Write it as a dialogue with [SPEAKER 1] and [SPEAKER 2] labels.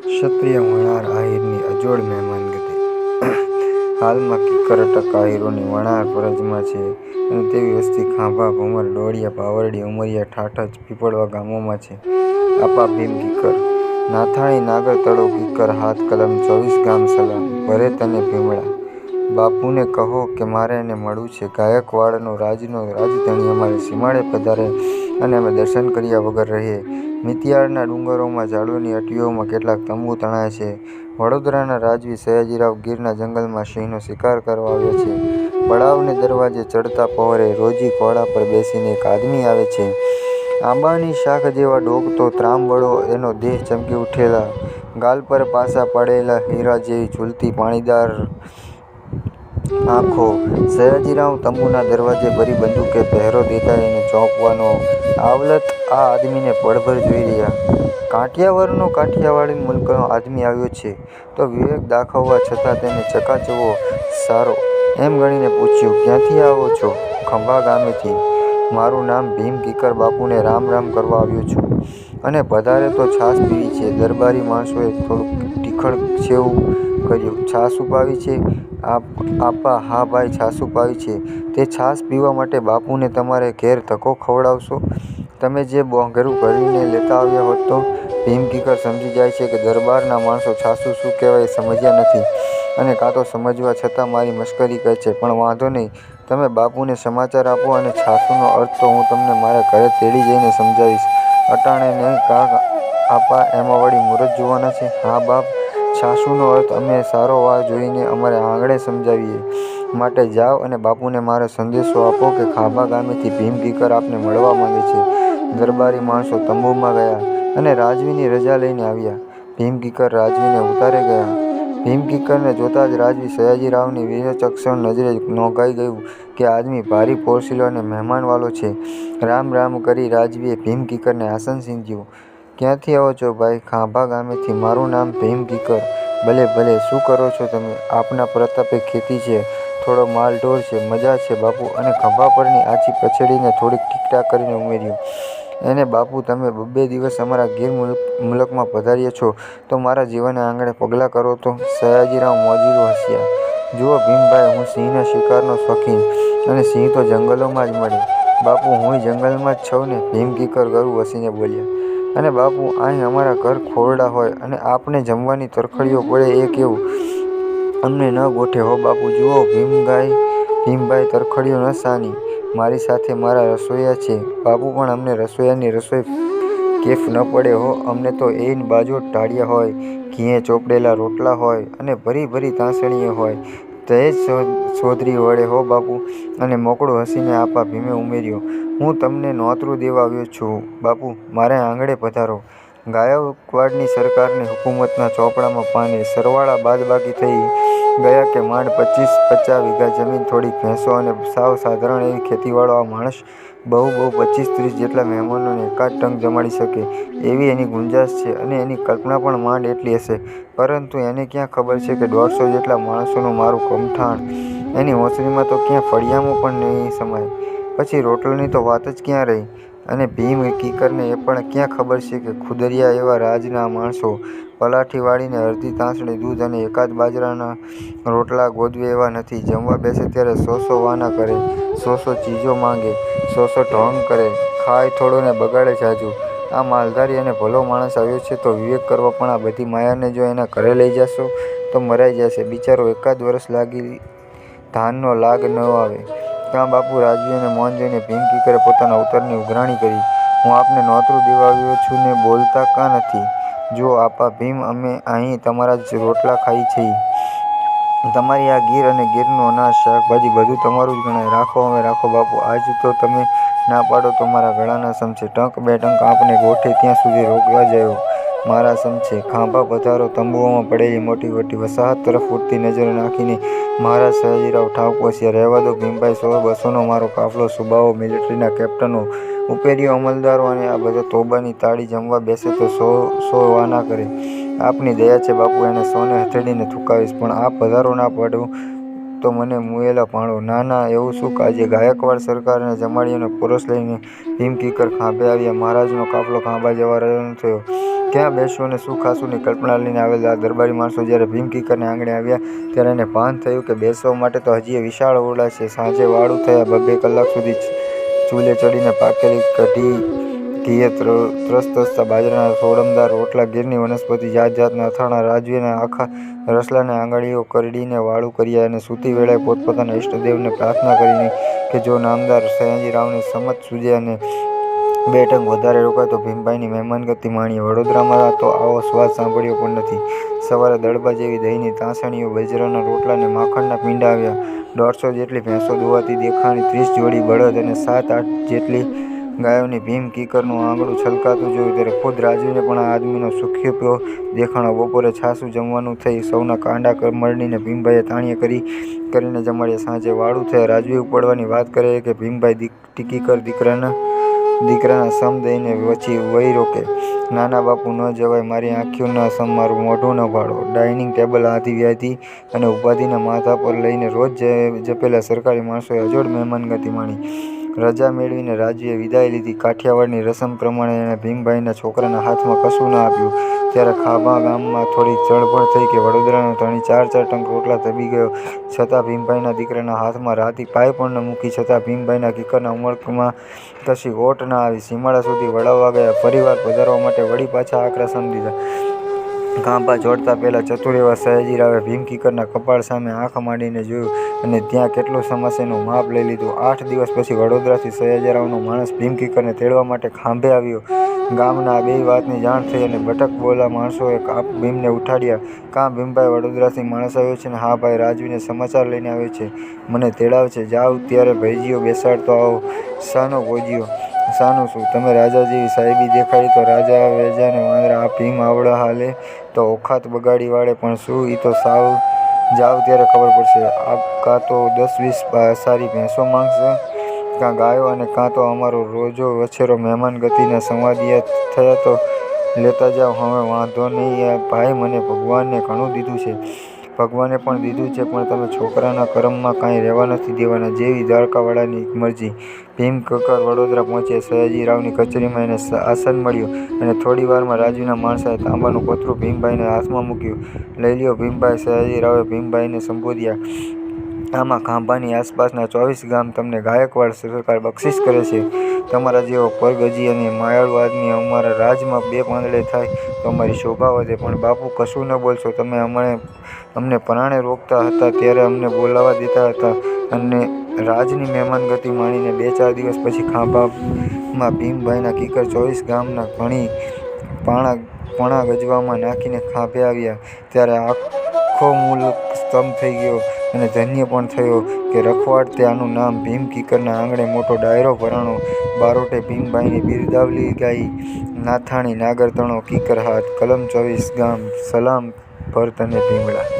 [SPEAKER 1] ક્ષત્રિય વણાર આહિરની અજોડ મહેમાનગતિ હાલમાં કિકરટક આહિરોની વણાર ફરજમાં છે અને તેવી વસ્તી ખાંભા, ભમર, ડોળિયા, પાવરડી, ઉમરિયા ઠાઠજ, પીપળવા ગામોમાં છે. આપા ભીમ કિકર. નાથાણી નાગર તળો કિકર હાથ કલમ ચોવીસ ગામ સલામ. ભરે તને ભીમડા. બાપુને કહો કે મારે એને મળવું છે. ગાયકવાડનો રાજનો રાજધણી અમારે સીમાડે પધારે અને અમે દર્શન કર્યા વગર રહીએ. મિતિયાળના ડુંગરોમાં ઝાડુની અટીઓમાં કેટલાક તંબુ તણાય છે. વડોદરાના રાજવી સયાજીરાવ ગીરના જંગલમાં સિંહનો શિકાર કરવા આવ્યો છે. પડાવને દરવાજે ચડતા પહોરે રોજી ઘોડા પર બેસીને એક આદમી આવે છે. આંબાની શાખ જેવા ડોગતો ત્રામવડો એનો દેહ ચમકી ઉઠેલા. ગાલ પર પાસા પડેલા હીરા જેવી ઝૂલતી પાણીદાર આંખો સયાજીરાવ તંબુના દરવાજે ભરી બંદૂકે પહેરો દેતા એને ચોંપવાનો આવલત આ આદમીને પળભર જોઈ રહ્યા. કાઠિયાવાડનો કાઠિયાવાડી મુલકનો આદમી આવ્યો છે. તો વિવેક દાખવવા છતાં તેને ચકાચવો સારો એમ ગણીને પૂછ્યું, ક્યાંથી આવો છો? ખંભા ગામેથી. મારું નામ ભીમ કિકર બાપુને રામ રામ કરવા આવ્યો છું. અને પધારે તો છાશ પીવી છે. દરબારી માણસોએ થોડુંક ટીખણ છેવું કર્યું. છાશ ઉપાવી છે. આપા હા ભાઈ છાશ ઉપાવી છે. તે છાશ પીવા માટે બાપુને તમારે ઘેર ધક્કો ખવડાવશો? તમે જે બોંઘરું ભરીને લેતા આવ્યા હોત તો ભીમ કિક્કર સમજી જાય છે કે દરબારના માણસો છાસું શું કહેવાય સમજ્યા નથી. અને કાં તો સમજવા છતાં મારી મશ્કરી કરે છે. પણ વાંધો નહીં. તમે બાપુને સમાચાર આપો અને છાસુનો અર્થ તો હું તમને મારા ઘરે તેડી જઈને સમજાવીશ. અટાણે નહીં કાક આપા એમાં વળી મુહૂર્ત જોવાના છે. હા બાપ, સાસુનો અર્થ અમે સારો વાર જોઈને અમારે આંગણે સમજાવીએ. માટે જાવ અને બાપુને મારો સંદેશો આપો કે ખાભા ગામેથી ભીમ કિક્કર આપને મળવા માંગે છે. દરબારી માણસો તંબુમાં ગયા અને રાજવીની રજા લઈને આવ્યા. ભીમ કિક્કર રાજવીને ઉતારે ગયા. ભીમ કિક્કરને જોતા જ રાજવી સયાજીરાવની વિચક્ષણ નજરે નોંધાઈ ગયું કે આદમી ભારી પોરસીલો અને મહેમાનવાલો છે. રામ રામ કરી રાજવીએ ભીમ કિક્કરને આસન સીંધ્યું. ક્યાંથી આવો છો ભાઈ? ખાંભા ગામેથી મારું નામ ભીમ કિક્કર ભલે ભલે, શું કરો છો તમે? આપના પ્રતાપે ખેતી છે, થોડો માલ ઢોર છે, મજા છે બાપુ. અને ખંભા પરની આછી પછેડીને થોડીક ટીકટા કરીને ઉમેર્યું. એને બાપુ તમે બબ્બે દિવસ અમારા ગીર મુલકમાં પધાર્યા છો, તો મારા જીવાને આંગણે પગલાં કરો તો? સયાજીરાવ મોજીલું હસ્યા. જુઓ ભીમભાઈ, હું સિંહના શિકારનો શોખીન અને સિંહ તો જંગલોમાં જ મળે. બાપુ, હું જંગલમાં જ છઉં ને? ભીમ કીકર ગરુ વસીને બોલ્યા. અને બાપુ, અહીં અમારા ઘર ખોરડા હોય અને આપને જમવાની તરખડીઓ પડે એ કેવું? અમને ન ગોઠે હો બાપુ, જુઓ ભીમભાઈ ભીમભાઈ તરખડીઓ ન સાની. મારી સાથે મારા રસોઈયા છે. બાપુ પણ અમને રસોઈયાની રસોઈ કેફ ન પડે હો. અમને તો એઈન બાજુ ટાળ્યા હોય, ઘીએ ચોપડેલા રોટલા હોય અને ભરી ભરી તાંસણીએ હોય. દહેજ ચોધરી વળે હો બાપુ અને મોકળું હસીને આપા ભીમે ઉમેર્યો, હું તમને નોતરું દેવા આવ્યો છું. બાપુ મારે આંગણે પધારો. ગાયકવાડની સરકારની હુકુમતના ચોપડામાં પાની સરવાળા બાદબાકી થઈ ગયા કે માંડ પચીસ પચાસ વીઘા જમીન થોડી ભેંસો અને સાવ સાધારણ એવી ખેતીવાળો આ માણસ બહુ બહુ પચીસ ત્રીસ જેટલા મહેમાનોને એકાદ ટંગ જમાડી શકે એવી એની ગુંજાશ છે અને એની કલ્પના પણ માંડ એટલી હશે. પરંતુ એને ક્યાં ખબર છે કે દોઢસો જેટલા માણસોનું મારું કમઠાણ? એની ઓસરીમાં તો ક્યાં ફળિયામાં પણ નહીં સમાય? પછી રોટલાની તો વાત જ ક્યાં રહી? અને ભીમ કીકરને એ પણ ક્યાં ખબર છે કે ખુદરિયા એવા રાજના માણસો પલાઠી વાળીને અડધી તાંસળી દૂધ અને એકાદ બાજરાના રોટલા ગોદવે એવા નથી. જમવા બેસે ત્યારે સો સો વાના કરે સો સો ચીજો માંગે સો સો ઢોંગ કરે, ખાય થોડું ને બગાડે જાજુ. આ માલધારી અને ભલો માણસ આવ્યો છે તો વિવેક કરવા પણ આ બધી માયાને જો એના ઘરે લઈ જાશો તો મરાઈ જશે. બિચારો એકાદ વરસ લાગી ધાનનો લાગ ન આવે. કાં બાપુ રાજવી અને મૌન જોઈને ભીમ કરે પોતાના ઉત્તરની ઉઘરાણી કરી. હું આપને નોતરું દેવાવ્યો છું ને બોલતા કાં નથી? જો આપા ભીમ, અમે અહીં તમારા જ રોટલા ખાઈ છીએ તમારી આ ગીર અને ગીરનું અનાજ, શાકભાજી બધું તમારું જ ગણાય. રાખો હવે રાખો બાપુ, આજ તો તમે ના પાડો તો મારા ગળાના સમશે. ટંક બે ટંક આપને ગોઠે ત્યાં સુધી રોકવા જાયો મારા સમશે. ખાંભા પધારો, તંબુઓમાં પડેલી મોટી મોટી વસાહત તરફ ઉડતી નજર નાખીને મહારાજ સયાજીરાવ ઠાકોરસિયા રહેવાદો ભીમભાઈ સો બસોનો મારો કાફલો, સુબાઓ, મિલિટરીના કેપ્ટનો, ઉપેરીઓ, અમલદારો અને આ બધા તોબાની તાળી જમવા બેસે તો સો સો વાના કરે. આપની દયા છે બાપુ, એને સોને હથેળીને થૂકાવીશ, પણ આ પધારો ના પડવું તો મને મુએલા પાણો ના ના, એવું શું? આજે ગાયકવાડ સરકારને જમાડી અને પોરસ લઈને ભીમ કીકર ખાંભે આવ્યા. મહારાજનો કાફલો ખાંભા જવા રહ્યો થયો. ક્યાં બેસવું અને શું ખાશુંની કલ્પના લઈને આવેલા દરબારી માણસો જ્યારે ભીમ કિક્કરને આંગણે આવ્યા, ત્યારે એને ભાન થયું કે બેસવા માટે તો હજી વિશાળ ઓરડા છે. સાંજે વાળું થયા બબે કલાક સુધી ચૂલે ચડીને પાકેલી કઢી, ઘીએ ત્રસતસતા બાજરાના સોડમદાર, રોટલા, ગીરની વનસ્પતિ, જાત જાતના અથાણા રાજવીને આખા રસલાને આંગળીઓ કરડીને વાળું કર્યા અને સૂતી વેળાએ પોતપોતાના ઈષ્ટદેવને પ્રાર્થના કરીને કે જો નામદાર સયાજીરાવની સમજ સૂજે અને બે ટંક વધારે રોકાય તો ભીમભાઈની મહેમાનગતિ માણીએ. વડોદરામાં તો આવો સ્વાદ સાંભળ્યો પણ નથી. સવારે દડબા જેવી દહીંની તાસણીઓ, બજરાના રોટલા અને માખણના પીંડા આવ્યા. દોઢસો જેટલી ભેંસો દોવાતી દેખાણી, ત્રીસ જોડી બળદ અને સાત આઠ જેટલી ગાયોની ભીમ કીકરનું આંગળું છલકાતું જોયું ત્યારે ખુદ રાજવીને પણ આ આદમીનો સુખોપ્યો દેખાણો. બપોરે છાસું જમવાનું થઈ સૌના કાંડા મળીને ભીમભાઈએ તાણીએ કરી કરીને જમાડ્યા. સાંજે વાળું થયા રાજવી ઉપાડવાની વાત કરે કે ભીમભાઈ કિક્કર દીકરાના સમ દઈને પછી વહી રોકે. નાના બાપુ ન જવાય, મારી આંખીઓના સમ, મારું મોઢું ન ભાડો ડાઇનિંગ ટેબલ હાથી વ્યાધી અને ઉપાધિના માથા પર લઈને રોજ જપેલા સરકારી માણસોએ અજોડ મહેમાનગતિ માણી. રજા મેળવીને રાજવીએ વિદાય લીધી. કાઠિયાવાડની રસમ પ્રમાણે એણે ભીમભાઈના છોકરાના હાથમાં કશું ન આપ્યું. ત્યારે ખાભા ગામમાં થોડી ચળભળ થઈ કે વડોદરાનો ધણી ચાર ચાર ટંક રોટલા તબી ગયો છતાં ભીમભાઈના દીકરાના હાથમાં રાતી પાય પણ ન મૂકી. છતાં ભીમભાઈના કિકરના ઉમળકમાં કશી ઓટ ન આવી. સીમાડા સુધી વળાવવા ગયા. પરિવાર પધારવા માટે વળી પાછા આકરા સમ દીધા. ખાંભા જોડતા પહેલાં ચતુર એવા સયાજીરાવે ભીમ કિક્કરના કપાળ સામે આંખ માંડીને જોયું અને ત્યાં કેટલું સમસ્યાનું માપ લઈ લીધું. આઠ દિવસ પછી વડોદરાથી સયાજીરાવનો માણસ ભીમ કિક્કરને તેડવા માટે ખાંભે આવ્યો. ગામના આ બે વાતની જાણ થઈ અને બટક બોલા માણસોએ ભીમને ઉઠાડ્યા. કાં ભીમભાઈ વડોદરાથી માણસ આવ્યો છે? ને હા ભાઈ, રાજવીને સમાચાર લઈને આવ્યો છે. મને તેડાવ છે. જાઓ ત્યારે ભૈજીઓ બેસાડતો આવો. શાનો ભોજિયો? શાનું શું? તમે રાજા જેવી સાહેબી દેખાડી તો રાજા વેજાને વાંદરા. આ ભીમ આવડા હાલે તો ઓખાત બગાડી વાળે પણ શું એ તો સાવ જાવ ત્યારે ખબર પડશે. કાં તો દસ વીસ સારી ભેંસો માંગશે, કાં ગાયો અને કાં તો અમારો રોજો વછેરો મહેમાન મહેમાનગતિના સંવાદિયા થયા તો લેતા જાવ. હવે વાંધો નહીં ભાઈ મને ભગવાને ઘણું દીધું છે. ભગવાને પણ દીધું છે, પણ તમે છોકરાના કરમમાં કાંઈ રહેવા નથી દેવાના. જેવી દ્વારકાવાળાની મરજી. ભીમ કકર વડોદરા પહોંચ્યા. સયાજીરાવની કચેરીમાં એને આસન મળ્યું અને થોડી વારમાં રાજવીના માણસાએ તાંબાનું કોથરું ભીમભાઈને હાથમાં મૂક્યું. લઈ લ્યો ભીમભાઈ. સયાજીરાવે ભીમભાઈને સંબોધ્યા. આમાં ખાંભાની આસપાસના ચોવીસ ગામ તમને ગાયકવાડ સરકાર બક્ષિસ કરે છે. તમારા જેવો પરગજી અને માયાળુ આદમી અમારા રાજમાં બે પાંદડે થાય તો અમારી શોભા વધે. પણ બાપુ, કશું ન બોલશો. તમે અમને અમને પરાણે રોકતા હતા ત્યારે અમને બોલાવા દેતા હતા અને રાજની મહેમાનગતિ માણીને બે ચાર દિવસ પછી ખાંભામાં ભીમભાઈના કીકર ચોવીસ ગામના પાણા, પણા ગજવામાં નાખીને ખાંભે આવ્યા ત્યારે આખો મુલક સ્તંભ થઈ ગયો અને ધન્ય પણ થયો કે રખવાડ તે આનું નામ ભીમ કિકરના આંગણે મોટો ડાયરો ભરાણો. બારોટે ભીમભાઈની બિરદાવલી ગાઈ. નાથાણી નાગરતણો કિકર હાથ, કલમ ચોવીસ ગામ, સલામ ભરત અને ભીમડા.